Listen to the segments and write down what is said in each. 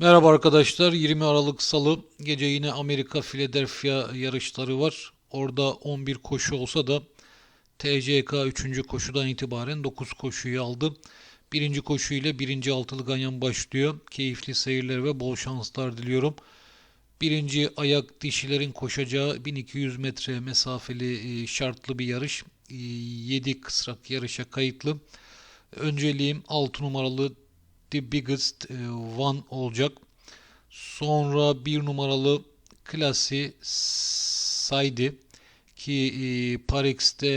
Merhaba arkadaşlar. 20 Aralık Salı gece yine Amerika Philadelphia yarışları var. Orada 11 koşu olsa da TCK 3. koşudan itibaren 9 koşuyu aldı. Birinci koşu ile birinci altılı ganyan başlıyor. Keyifli seyirler ve bol şanslar diliyorum. Birinci ayak dişilerin koşacağı 1200 metre mesafeli e, şartlı bir yarış. 7 kısrak yarışa kayıtlı. Önceliğim 6 numaralı The Biggest e, One olacak. Sonra bir numaralı klasi Saydi ki e, Parex'te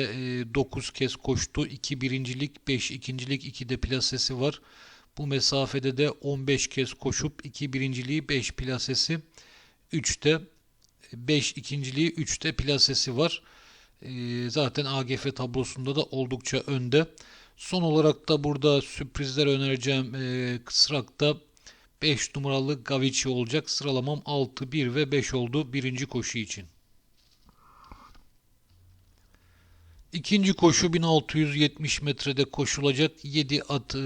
9 kez koştu. 2 birincilik, 5 ikincilik, 2 de plasesi var. Bu mesafede de 15 kez koşup 2 birinciliği, 5 plasesi, 3'te 5 ikinciliği, 3'te plasesi var. E, zaten AGF tablosunda da oldukça önde. Son olarak da burada sürprizler önereceğim e, kısrakta 5 numaralı Gavici olacak. Sıralamam 6, 1 ve 5 oldu birinci koşu için. İkinci koşu 1670 metrede koşulacak. 7 at e,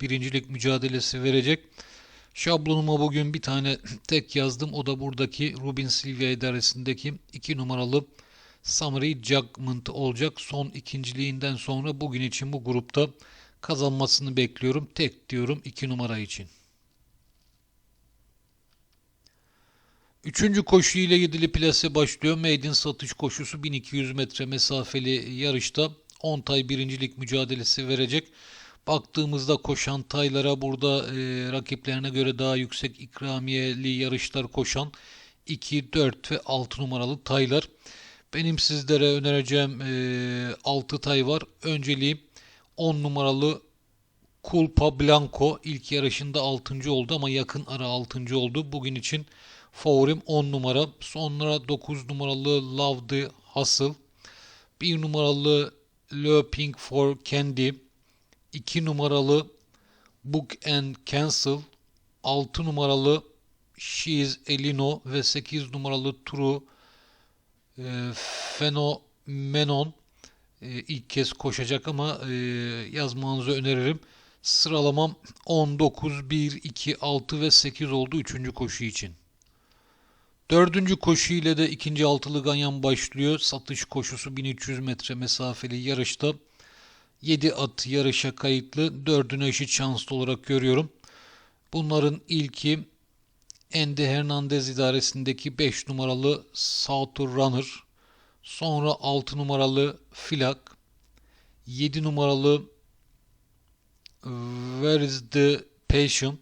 birincilik mücadelesi verecek. Şablonuma bugün bir tane tek yazdım. O da buradaki Rubin Silvia idaresindeki 2 numaralı Summary Judgment olacak. Son ikinciliğinden sonra bugün için bu grupta kazanmasını bekliyorum. Tek diyorum 2 numara için. Üçüncü koşu ile yedili plase başlıyor. Maiden satış koşusu 1200 metre mesafeli yarışta 10 tay birincilik mücadelesi verecek. Baktığımızda koşan taylara burada e, rakiplerine göre daha yüksek ikramiyeli yarışlar koşan 2, 4 ve 6 numaralı taylar. Benim sizlere önereceğim e, 6 tay var. Önceliğim 10 numaralı Culpa Blanco ilk yarışında 6. oldu ama yakın ara 6. oldu. Bugün için favorim 10 numara. Sonra 9 numaralı Love the Hustle. 1 numaralı Loping for Candy. 2 numaralı Book and Cancel. 6 numaralı She's Elino ve 8 numaralı True e, Fenomenon ilk kez koşacak ama e, yazmanızı öneririm. Sıralamam 19, 1, 2, 6 ve 8 oldu 3. koşu için. Dördüncü koşu ile de ikinci altılı ganyan başlıyor. Satış koşusu 1300 metre mesafeli yarışta. 7 at yarışa kayıtlı. Dördüne eşit şanslı olarak görüyorum. Bunların ilki Ende Hernandez idaresindeki 5 numaralı Southern Runner. Sonra 6 numaralı Filak. 7 numaralı Where is the Passion?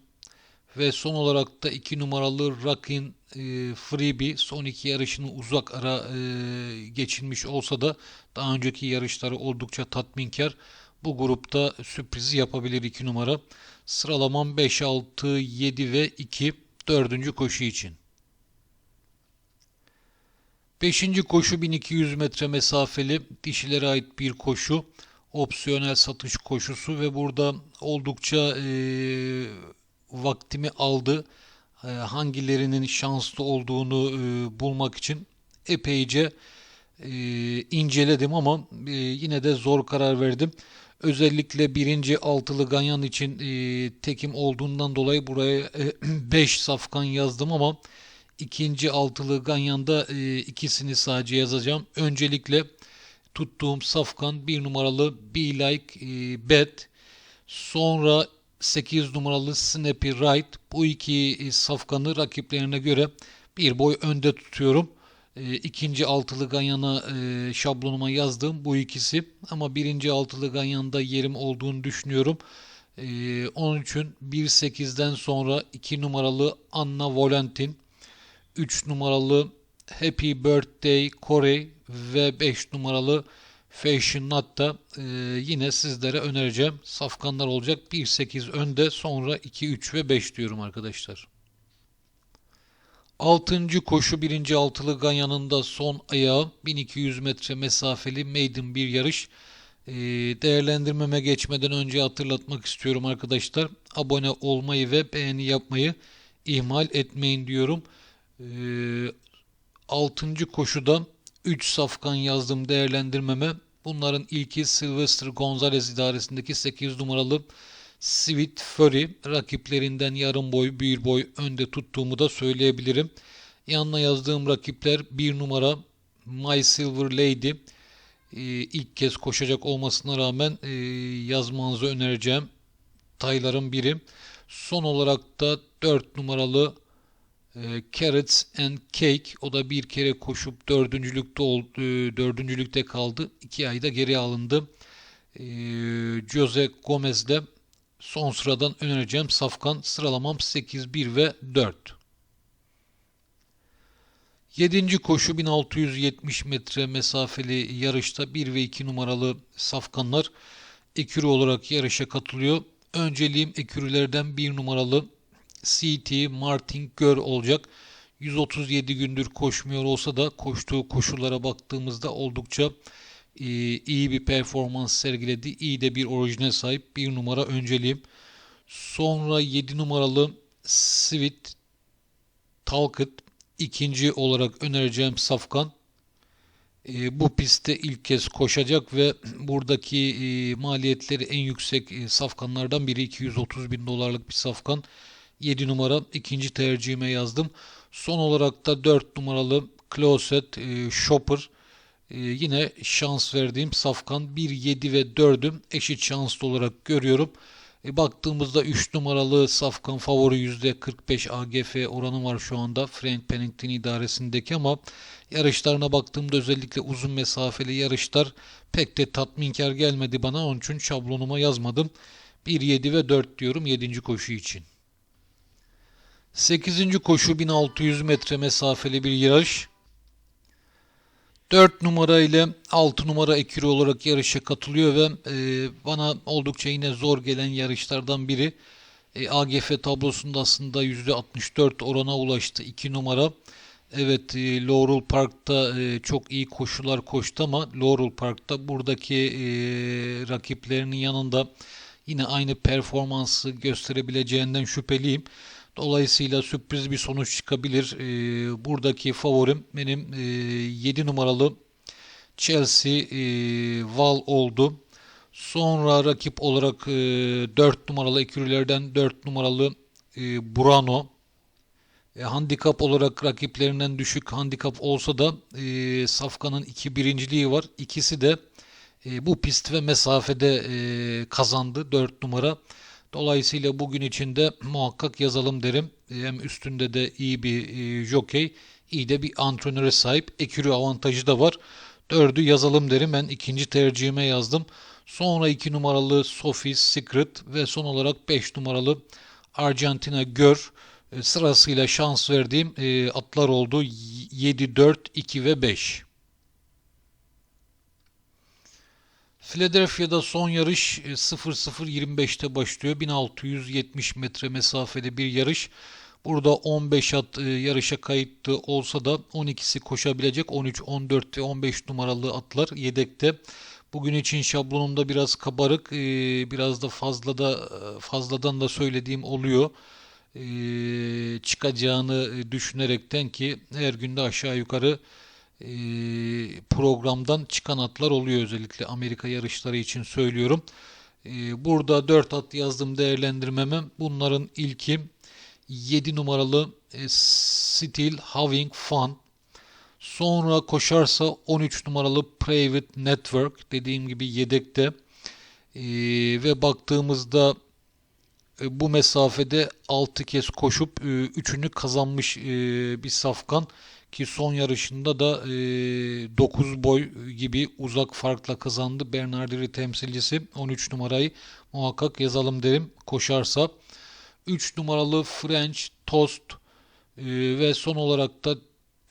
Ve son olarak da 2 numaralı Rockin e, Freebie son iki yarışını uzak ara e, geçilmiş olsa da daha önceki yarışları oldukça tatminkar. Bu grupta sürprizi yapabilir 2 numara. Sıralamam 5, 6, 7 ve 2 dördüncü koşu için. Beşinci koşu 1200 metre mesafeli dişilere ait bir koşu. Opsiyonel satış koşusu ve burada oldukça e, vaktimi aldı. E, hangilerinin şanslı olduğunu e, bulmak için epeyce e, inceledim ama e, yine de zor karar verdim. Özellikle birinci altılı ganyan için e, tekim olduğundan dolayı buraya 5 e, safkan yazdım ama ikinci altılı ganyanda e, ikisini sadece yazacağım. Öncelikle tuttuğum safkan bir numaralı Be Like e, Bet. Sonra 8 numaralı Snappy Right. Bu iki e, safkanı rakiplerine göre bir boy önde tutuyorum. E, ikinci altılı ganyana e, şablonuma yazdığım bu ikisi. Ama birinci altılı ganyanda yerim olduğunu düşünüyorum. E, onun için 1.8'den sonra 2 numaralı Anna Valentin, 3 numaralı Happy Birthday Corey ve 5 numaralı Fashion Nut'ta e, yine sizlere önereceğim. Safkanlar olacak. 1.8 önde sonra 2, 3 ve 5 diyorum arkadaşlar. Altıncı koşu birinci altılı ganyanında son ayağı 1200 metre mesafeli maiden bir yarış. Ee, değerlendirmeme geçmeden önce hatırlatmak istiyorum arkadaşlar. Abone olmayı ve beğeni yapmayı ihmal etmeyin diyorum. Ee, altıncı koşuda 3 safkan yazdım değerlendirmeme. Bunların ilki Sylvester Gonzalez idaresindeki 8 numaralı Sweet Fury rakiplerinden yarım boy, bir boy önde tuttuğumu da söyleyebilirim. Yanına yazdığım rakipler bir numara My Silver Lady. Ee, ilk kez koşacak olmasına rağmen e, yazmanızı önereceğim tayların biri. Son olarak da 4 numaralı e, Carrots and Cake. O da bir kere koşup dördüncülükte oldu, e, dördüncülükte kaldı. İki ayda geri alındı. E, Jose Gomez'de son sıradan önereceğim safkan sıralamam 8, 1 ve 4. Yedinci koşu 1670 metre mesafeli yarışta 1 ve 2 numaralı safkanlar ekürü olarak yarışa katılıyor. Önceliğim ekürülerden 1 numaralı CT Martin Gör olacak. 137 gündür koşmuyor olsa da koştuğu koşullara baktığımızda oldukça iyi bir performans sergiledi. İyi de bir orijine sahip. Bir numara önceliğim. Sonra 7 numaralı Sweet Talcott ikinci olarak önereceğim Safkan. E, bu pistte ilk kez koşacak ve buradaki e, maliyetleri en yüksek e, safkanlardan biri 230 bin dolarlık bir safkan. 7 numara ikinci tercihime yazdım. Son olarak da 4 numaralı Closet e, Shopper e, yine şans verdiğim safkan 1, 7 ve 4'üm eşit şanslı olarak görüyorum. E, baktığımızda 3 numaralı safkan favori %45 AGF oranı var şu anda Frank Pennington idaresindeki ama yarışlarına baktığımda özellikle uzun mesafeli yarışlar pek de tatminkar gelmedi bana. Onun için şablonuma yazmadım. 1, 7 ve 4 diyorum 7. koşu için. 8. koşu 1600 metre mesafeli bir yarış. 4 numara ile 6 numara ekürü olarak yarışa katılıyor ve e, bana oldukça yine zor gelen yarışlardan biri. E, AGF tablosunda aslında %64 orana ulaştı 2 numara. Evet e, Laurel Park'ta e, çok iyi koşular koştu ama Laurel Park'ta buradaki e, rakiplerinin yanında yine aynı performansı gösterebileceğinden şüpheliyim. Dolayısıyla sürpriz bir sonuç çıkabilir. E, buradaki favorim benim e, 7 numaralı Chelsea e, Val oldu. Sonra rakip olarak e, 4 numaralı ekürülerden 4 numaralı e, Burano. E, handikap olarak rakiplerinden düşük handikap olsa da e, Safkan'ın iki birinciliği var. İkisi de e, bu pist ve mesafede e, kazandı 4 numara. Dolayısıyla bugün içinde muhakkak yazalım derim. Hem üstünde de iyi bir e, jockey, iyi de bir antrenöre sahip. Ekürü avantajı da var. Dördü yazalım derim. Ben ikinci tercihime yazdım. Sonra iki numaralı Sophie's Secret ve son olarak beş numaralı Argentina Gör e, sırasıyla şans verdiğim e, atlar oldu. 7, 4, 2 ve 5. Philadelphia'da son yarış 00.25'te e, başlıyor. 1670 metre mesafede bir yarış. Burada 15 at e, yarışa kayıtlı olsa da 12'si koşabilecek 13, 14 ve 15 numaralı atlar yedekte. Bugün için şablonumda biraz kabarık, e, biraz da fazla da fazladan da söylediğim oluyor. Çıkacağını düşünerekten ki her günde aşağı yukarı programdan çıkan atlar oluyor özellikle Amerika yarışları için söylüyorum. Burada 4 at yazdım değerlendirmeme. Bunların ilki 7 numaralı Still Having Fun. Sonra koşarsa 13 numaralı Private Network dediğim gibi yedekte. ve baktığımızda bu mesafede 6 kez koşup 3'ünü kazanmış bir safkan ki son yarışında da e, 9 boy gibi uzak farkla kazandı. Bernardiri temsilcisi 13 numarayı muhakkak yazalım derim koşarsa. 3 numaralı French Toast e, ve son olarak da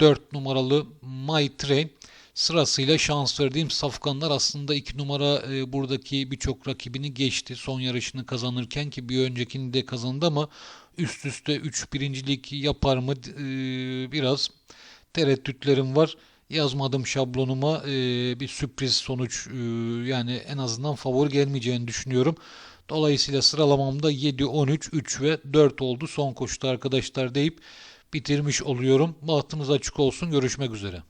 4 numaralı My Train sırasıyla şans verdiğim safkanlar aslında 2 numara e, buradaki birçok rakibini geçti son yarışını kazanırken ki bir öncekini de kazandı ama üst üste 3 birincilik yapar mı e, biraz tereddütlerim var. Yazmadım şablonuma e, bir sürpriz sonuç e, yani en azından favori gelmeyeceğini düşünüyorum. Dolayısıyla sıralamamda 7, 13, 3 ve 4 oldu son koşuda arkadaşlar deyip bitirmiş oluyorum. Bahtınız açık olsun. Görüşmek üzere.